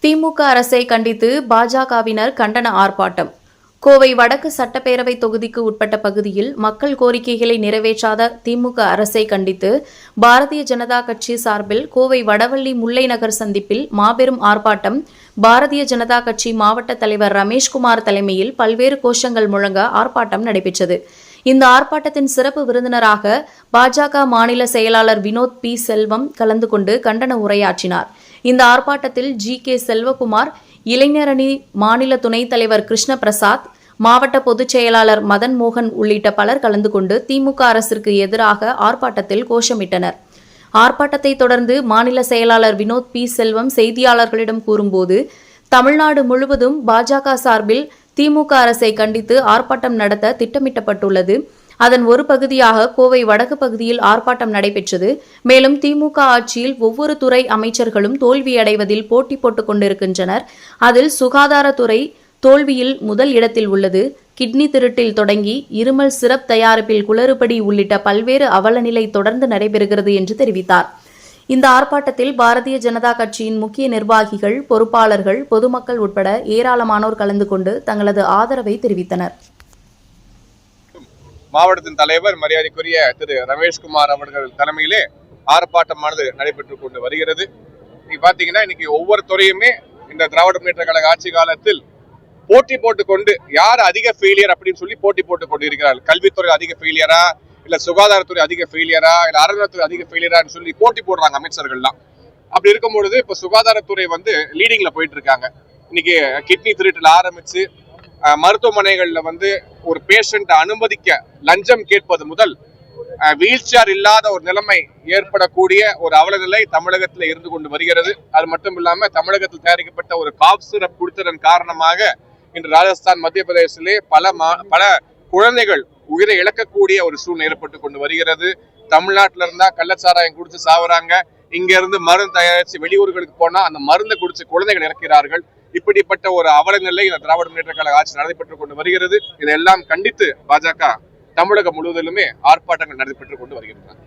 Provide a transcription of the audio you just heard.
திமுக அரசை கண்டித்து பாஜகவினர் கண்டன ஆர்ப்பாட்டம். கோவை வடக்கு சட்டப்பேரவை தொகுதிக்கு உட்பட்ட பகுதியில் மக்கள் கோரிக்கைகளை நிறைவேற்றாத திமுக அரசை கண்டித்து பாரதிய ஜனதா கட்சி சார்பில் கோவை வடவள்ளி முல்லை நகர் சந்திப்பில் மாபெரும் ஆர்ப்பாட்டம் பாரதிய ஜனதா கட்சி மாவட்ட தலைவர் ரமேஷ்குமார் தலைமையில் பல்வேறு கோஷங்கள் முழங்க ஆர்ப்பாட்டம் நடைபெற்றது. இந்த ஆர்ப்பாட்டத்தின் சிறப்பு விருந்தினராக பாஜக மாநில செயலாளர் வினோத் பி. செல்வம் கலந்து கொண்டு கண்டன உரையாற்றினார். இந்த ஆர்ப்பாட்டத்தில் ஜி. கே. செல்வகுமார் இளைஞரணி மாநில துணைத் தலைவர் கிருஷ்ண பிரசாத் மாவட்ட பொதுச் செயலாளர் மதன் மோகன் உள்ளிட்ட பலர் கலந்து கொண்டு திமுக அரசிற்கு எதிராக ஆர்ப்பாட்டத்தில் கோஷமிட்டனர். ஆர்ப்பாட்டத்தை தொடர்ந்து மாநில செயலாளர் வினோத் பி. செல்வம் செய்தியாளர்களிடம் கூறும்போது தமிழ்நாடு முழுவதும் பாஜக சார்பில் திமுக அரசை கண்டித்து ஆர்ப்பாட்டம் நடத்த திட்டமிட்டப்பட்டுள்ளது. அதன் ஒரு பகுதியாக கோவை வடக்கு பகுதியில் ஆர்ப்பாட்டம் நடைபெற்றது. மேலும் திமுக ஆட்சியில் ஒவ்வொரு துறை அமைச்சர்களும் தோல்வியடைவதில் போட்டி போட்டுக் கொண்டிருக்கின்றனர். அதில் சுகாதாரத்துறை தோல்வியில் முதல் இடத்தில் உள்ளது. கிட்னி திருட்டில் தொடங்கி இருமல் சிரப் தயாரிப்பில் குளறுபடி உள்ளிட்ட பல்வேறு அவலநிலை தொடர்ந்து நடைபெறுகிறது என்று தெரிவித்தார். இந்த ஆர்ப்பாட்டத்தில் பாரதிய ஜனதா கட்சியின் முக்கிய நிர்வாகிகள் பொறுப்பாளர்கள் பொதுமக்கள் உட்பட ஏராளமானோர் கலந்து கொண்டு தங்களது ஆதரவை தெரிவித்தனர். மாவட்டத்தின் தலைவர் மரியாதைக்குரிய திரு ரமேஷ்குமார் அவர்கள் தலைமையிலே ஆர்ப்பாட்டமானது நடைபெற்று கொண்டு வருகிறது. நீங்க பாத்தீங்கன்னா இன்னைக்கு ஒவ்வொரு துறையுமே இந்த திராவிட முன்னேற்ற கழக ஆட்சி காலத்தில் போட்டி போட்டுக்கொண்டு யார் அதிக ஃபெயிலியர் அப்படின்னு சொல்லி போட்டி போட்டுக் கொண்டு இருக்கிறார்கள் கல்வித்துறை அதிக ஃபெயிலியரா இல்ல சுகாதாரத்துறை அதிக ஃபெயிலியரா இல்ல அறநிலையத்துறை அதிக ஃபெயிலியரான்னு சொல்லி போட்டி போடுறாங்க அமைச்சர்கள்லாம். அப்படி இருக்கும் பொழுது இப்ப சுகாதாரத்துறை வந்து லீடிங்ல போயிட்டு இருக்காங்க இன்னைக்கு கிட்னி திருட்டுல ஆரம்பிச்சு அஹ், மருத்துவமனைகள்ல வந்து ஒரு பேஷண்ட்டை அனுமதிக்க லஞ்சம் கேட்பது முதல் வீல் சேர் இல்லாத ஒரு நிலைமை ஏற்படக்கூடிய ஒரு அவலநிலை தமிழகத்தில் இருந்து கொண்டு வருகிறது. அது மட்டும் இல்லாம தமிழகத்தில் தயாரிக்கப்பட்ட ஒரு காப் சிரப் குடித்ததன் காரணமாக இன்று ராஜஸ்தான் மத்திய பிரதேசத்திலே பல மா- பல குழந்தைகள் உயிரை இழக்கக்கூடிய ஒரு சூழ்நிலை ஏற்பட்டு கொண்டு வருகிறது. தமிழ்நாட்டில இருந்தா கள்ளச்சாராயம் குடிச்சு சாவுறாங்க. இங்க இருந்து மருந்து தயாரிச்சு வெளியூர்களுக்கு போனா அந்த மருந்தை குடிச்சு குழந்தைகள் இறக்கிறார்கள். இப்படிப்பட்ட ஒரு அவல நிலை இந்த திராவிட முன்னேற்ற கழக ஆட்சி நடைபெற்றுக் கொண்டு வருகிறது. இதெல்லாம் கண்டித்து பாஜக தமிழகம் முழுவதிலுமே ஆர்ப்பாட்டங்கள் நடைபெற்றுக் கொண்டு வருகின்றன.